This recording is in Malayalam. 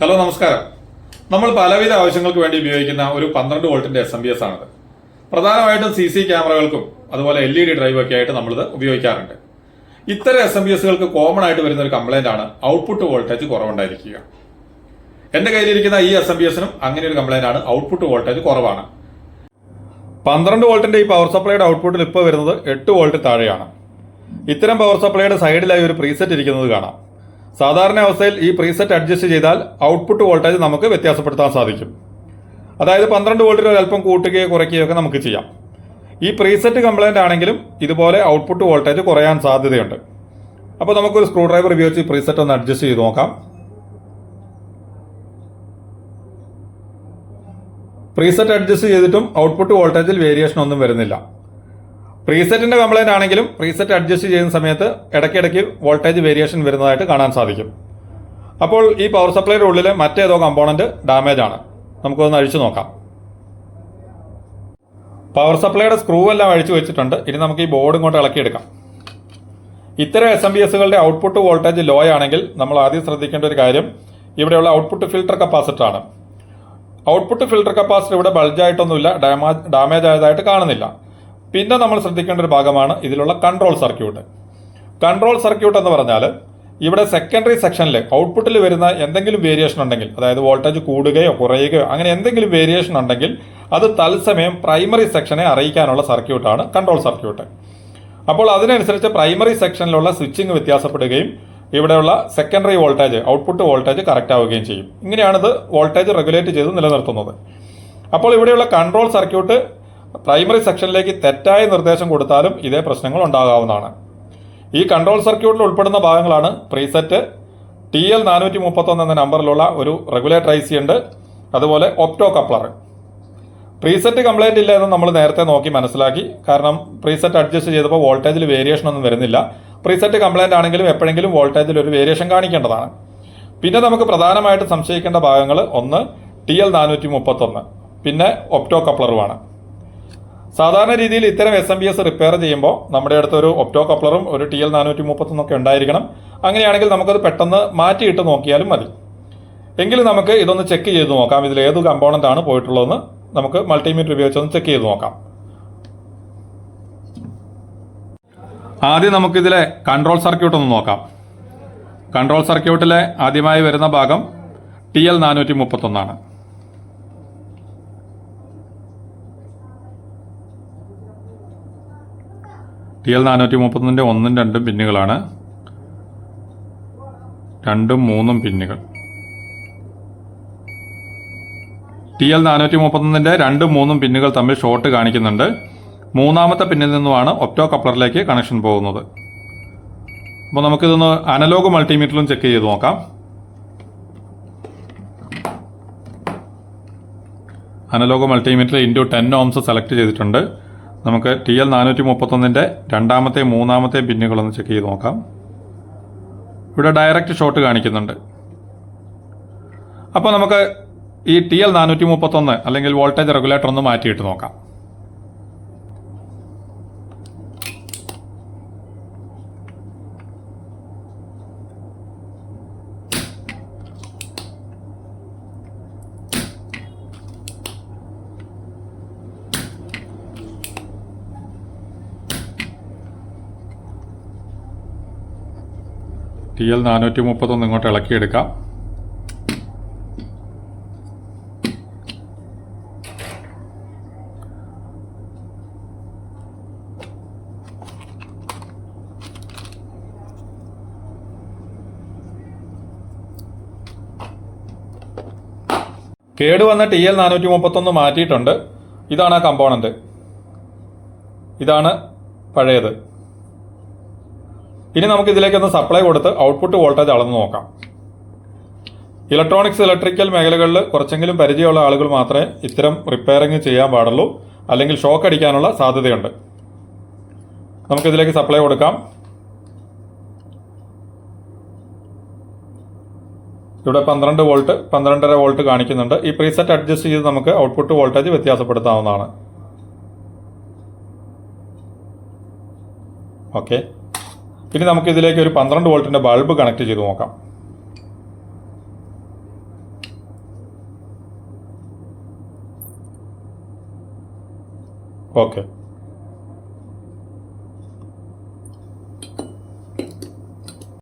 ഹലോ നമസ്കാരം. നമ്മൾ പലവിധ ആവശ്യങ്ങൾക്ക് വേണ്ടി ഉപയോഗിക്കുന്ന ഒരു പന്ത്രണ്ട് വോൾട്ടിന്റെ എസ് എം ബി എസ് ആണിത്. പ്രധാനമായിട്ടും സി സി ക്യാമറകൾക്കും അതുപോലെ എൽ ഇ ഡി ഡ്രൈവ് ഒക്കെ ആയിട്ട് നമ്മളിത് ഉപയോഗിക്കാറുണ്ട്. ഇത്തരം എസ് എം ബി എസുകൾക്ക് കോമൺ ആയിട്ട് വരുന്ന ഒരു കംപ്ലൈന്റ് ആണ് ഔട്ട്പുട്ട് വോൾട്ടേജ് കുറവുണ്ടായിരിക്കുക. എന്റെ കയ്യിലിരിക്കുന്ന ഈ എസ് എം ബി എസിനും അങ്ങനെ ഒരു കംപ്ലൈന്റ് ആണ് ഔട്ട്പുട്ട് വോൾട്ടേജ് കുറവാണ്. പന്ത്രണ്ട് വോൾട്ടിന്റെ ഈ പവർ സപ്ലൈയുടെ ഔട്ട്പുട്ടിൽ ഇപ്പോൾ വരുന്നത് എട്ട് വോൾട്ട് താഴെയാണ്. ഇത്തരം പവർ സപ്ലൈയുടെ സൈഡിലായി ഒരു പ്രീസെറ്റ് ഇരിക്കുന്നത് കാണാം. സാധാരണ അവസ്ഥയിൽ ഈ പ്രീസെറ്റ് അഡ്ജസ്റ്റ് ചെയ്താൽ ഔട്ട്പുട്ട് വോൾട്ടേജ് നമുക്ക് വ്യത്യാസപ്പെടുത്താൻ സാധിക്കും. അതായത് പന്ത്രണ്ട് വോൾട്ടിൽ ഒരല്പം കൂട്ടുകയോ കുറയ്ക്കുകയോ ഒക്കെ നമുക്ക് ചെയ്യാം. ഈ പ്രീസെറ്റ് കംപ്ലയിന്റ് ആണെങ്കിലും ഇതുപോലെ ഔട്ട്പുട്ട് വോൾട്ടേജ് കുറയാൻ സാധ്യതയുണ്ട്. അപ്പോൾ നമുക്കൊരു സ്ക്രൂ ഡ്രൈവർ ഉപയോഗിച്ച് പ്രീസെറ്റ് ഒന്ന് അഡ്ജസ്റ്റ് ചെയ്ത് നോക്കാം. പ്രീസെറ്റ് അഡ്ജസ്റ്റ് ചെയ്തിട്ടും ഔട്ട്പുട്ട് വോൾട്ടേജിൽ വേരിയേഷൻ ഒന്നും വരുന്നില്ല. പ്രീസെറ്റിന്റെ കംപ്ലൈന്റ് ആണെങ്കിലും പ്രീസെറ്റ് അഡ്ജസ്റ്റ് ചെയ്യുന്ന സമയത്ത് ഇടയ്ക്കിടയ്ക്ക് വോൾട്ടേജ് വേരിയേഷൻ വരുന്നതായിട്ട് കാണാൻ സാധിക്കും. അപ്പോൾ ഈ പവർ സപ്ലൈയുടെ ഉള്ളിലെ മറ്റേതോ കമ്പോണന്റ് ഡാമേജ് ആണ്. നമുക്കൊന്ന് അഴിച്ചു നോക്കാം. പവർ സപ്ലൈയുടെ സ്ക്രൂ എല്ലാം അഴിച്ചു വെച്ചിട്ടുണ്ട്. ഇനി നമുക്ക് ഈ ബോർഡ് ഇങ്ങോട്ട് ഇളക്കിയെടുക്കാം. ഇത്തരം എസ് എം ബി എസുകളുടെ ഔട്ട്പുട്ട് വോൾട്ടേജ് ലോ ആണെങ്കിൽ നമ്മൾ ആദ്യം ശ്രദ്ധിക്കേണ്ട ഒരു കാര്യം ഇവിടെയുള്ള ഔട്ട്പുട്ട് ഫിൽട്ടർ കപ്പാസിറ്റർ ആണ്. ഔട്ട്പുട്ട് ഫിൽട്ടർ കപ്പാസിറ്റർ ഇവിടെ ബൾജായിട്ടൊന്നുമില്ല ഡാമേജ് ഡാമേജ് ആയതായിട്ട് കാണുന്നില്ല. പിന്നെ നമ്മൾ ശ്രദ്ധിക്കേണ്ട ഒരു ഭാഗമാണ് ഇതിലുള്ള കൺട്രോൾ സർക്യൂട്ട് കൺട്രോൾ സർക്യൂട്ട് എന്ന് പറഞ്ഞാൽ ഇവിടെ സെക്കൻഡറി സെക്ഷനിൽ ഔട്ട്പുട്ടിൽ വരുന്ന എന്തെങ്കിലും വേരിയേഷൻ ഉണ്ടെങ്കിൽ അതായത് വോൾട്ടേജ് കൂടുകയോ കുറയുകയോ അങ്ങനെ എന്തെങ്കിലും വേരിയേഷൻ ഉണ്ടെങ്കിൽ അത് തത്സമയം പ്രൈമറി സെക്ഷനെ അറിയിക്കാനുള്ള സർക്യൂട്ടാണ് കൺട്രോൾ സർക്യൂട്ട് അപ്പോൾ അതിനനുസരിച്ച് പ്രൈമറി സെക്ഷനിലുള്ള സ്വിച്ചിങ് വ്യത്യാസപ്പെടുകയും ഇവിടെയുള്ള secondary voltage output voltage correct ആവുകയും ചെയ്യും. ഇങ്ങനെയാണിത് വോൾട്ടേജ് റെഗുലേറ്റ് ചെയ്ത് നിലനിർത്തുന്നത്. അപ്പോൾ ഇവിടെയുള്ള കൺട്രോൾ സർക്യൂട്ട് പ്രൈമറി സെക്ഷനിലേക്ക് തെറ്റായ നിർദ്ദേശം കൊടുത്താലും ഇതേ പ്രശ്നങ്ങൾ ഉണ്ടാകാവുന്നതാണ്. ഈ കൺട്രോൾ സർക്യൂട്ടിൽ ഉൾപ്പെടുന്ന ഭാഗങ്ങളാണ് പ്രീസെറ്റ് ടി എൽ നാനൂറ്റി മുപ്പത്തൊന്ന് എന്ന നമ്പറിലുള്ള ഒരു റെഗുലേറ്റർ ഐ സി ഉണ്ട് അതുപോലെ ഒപ്റ്റോ കപ്ലർ. പ്രീസെറ്റ് കംപ്ലൈന്റ് ഇല്ല എന്ന് നമ്മൾ നേരത്തെ നോക്കി മനസ്സിലാക്കി. കാരണം പ്രീസെറ്റ് അഡ്ജസ്റ്റ് ചെയ്തപ്പോൾ വോൾട്ടേജിൽ വേരിയേഷൻ ഒന്നും വരുന്നില്ല. പ്രീസെറ്റ് കംപ്ലൈന്റ് ആണെങ്കിലും എപ്പോഴെങ്കിലും വോൾട്ടേജിൽ ഒരു വേരിയേഷൻ കാണിക്കേണ്ടതാണ്. പിന്നെ നമുക്ക് പ്രധാനമായിട്ട് സംശയിക്കേണ്ട ഭാഗങ്ങൾ ഒന്ന് ടി എൽ നാനൂറ്റി മുപ്പത്തൊന്ന് പിന്നെ ഒപ്റ്റോ കപ്ലറുമാണ്. സാധാരണ രീതിയിൽ ഇത്തരം S M P S repair ചെയ്യുമ്പോൾ നമ്മുടെ അടുത്ത് ഒരു ഒപ്റ്റോ കപ്ലറും ഒരു ടി എൽ നാനൂറ്റി മുപ്പത്തൊന്നൊക്കെ ഉണ്ടായിരിക്കണം. അങ്ങനെയാണെങ്കിൽ നമുക്കത് പെട്ടെന്ന് മാറ്റിയിട്ട് നോക്കിയാലും മതി. എങ്കിലും നമുക്ക് ഇതൊന്ന് ചെക്ക് ചെയ്ത് നോക്കാം. ഇതിൽ ഏത് കമ്പോണന്റ് ആണ് പോയിട്ടുള്ളതെന്ന് നമുക്ക് മൾട്ടിമീറ്റർ ഉപയോഗിച്ച് ഒന്ന് ചെക്ക് ചെയ്ത് നോക്കാം. ആദ്യം നമുക്കിതിലെ കൺട്രോൾ സർക്യൂട്ട് ഒന്ന് നോക്കാം. കൺട്രോൾ സർക്യൂട്ടിലെ ആദ്യമായി വരുന്ന ഭാഗം ടി എൽ നാനൂറ്റി മുപ്പത്തൊന്നാണ്. ടി എൽ നാനൂറ്റി മുപ്പത്തൊന്നിന്റെ ഒന്നും രണ്ടും പിന്നുകളാണ്. രണ്ടും മൂന്നും പിന്നുകൾ. ടി എൽ നാനൂറ്റി മുപ്പത്തൊന്നിന്റെ രണ്ടും മൂന്നും പിന്നുകൾ തമ്മിൽ ഷോർട്ട് കാണിക്കുന്നുണ്ട്. മൂന്നാമത്തെ പിന്നിൽ നിന്നുമാണ് ഒപ്റ്റോ കപ്ലറിലേക്ക് കണക്ഷൻ പോകുന്നത്. അപ്പോൾ നമുക്കിതൊന്ന് അനലോഗ് മൾട്ടിമീറ്ററിലും ചെക്ക് ചെയ്ത് നോക്കാം. Analog multimeter into ten ohms select ചെയ്തിട്ടുണ്ട്. നമുക്ക് ടി എൽ നാനൂറ്റി മുപ്പത്തൊന്നിന്റെ രണ്ടാമത്തെ മൂന്നാമത്തെ പിന്നുകളൊന്ന് ചെക്ക് ചെയ്ത് നോക്കാം. ഇവിടെ ഡയറക്റ്റ് ഷോട്ട് കാണിക്കുന്നുണ്ട്. അപ്പോൾ നമുക്ക് ഈ ടി എൽ നാനൂറ്റി മുപ്പത്തൊന്ന് അല്ലെങ്കിൽ വോൾട്ടേജ് റെഗുലേറ്റർ ഒന്ന് മാറ്റിയിട്ട് നോക്കാം. ടി എൽ നാനൂറ്റി മുപ്പത്തൊന്ന് ഇങ്ങോട്ട് ഇളക്കിയെടുക്കാം. കേടുവന്ന ടി എൽ നാനൂറ്റി മുപ്പത്തൊന്ന് മാറ്റിയിട്ടുണ്ട്. ഇതാണ് ആ കമ്പോണന്റ് ഇതാണ് പഴയത്. ഇനി നമുക്ക് ഇതിലേക്ക് ഒന്ന് സപ്ലൈ കൊടുത്ത് ഔട്ട്പുട്ട് വോൾട്ടേജ് അളന്ന് നോക്കാം. ഇലക്ട്രോണിക്സ് ഇലക്ട്രിക്കൽ മേഖലകളിൽ കുറച്ചെങ്കിലും പരിചയമുള്ള ആളുകൾ മാത്രമേ ഇത്തരം റിപ്പയറിംഗ് ചെയ്യാൻ പാടുള്ളൂ. അല്ലെങ്കിൽ ഷോക്ക് അടിക്കാനുള്ള സാധ്യതയുണ്ട്. നമുക്ക് ഇതിലേക്ക് സപ്ലൈ കൊടുക്കാം. ഇവിടെ പന്ത്രണ്ട് വോൾട്ട് പന്ത്രണ്ടര വോൾട്ട് കാണിക്കുന്നുണ്ട്. ഈ പ്രീസെറ്റ് അഡ്ജസ്റ്റ് ചെയ്ത് നമുക്ക് ഔട്ട്പുട്ട് വോൾട്ടേജ് വ്യത്യാസപ്പെടുത്താവുന്നതാണ്. ഓക്കെ ഇനി നമുക്ക് ഇതിലേക്ക് ഒരു പന്ത്രണ്ട് വോൾട്ടിന്റെ ബൾബ് കണക്ട് ചെയ്ത് നോക്കാം. ഓക്കെ.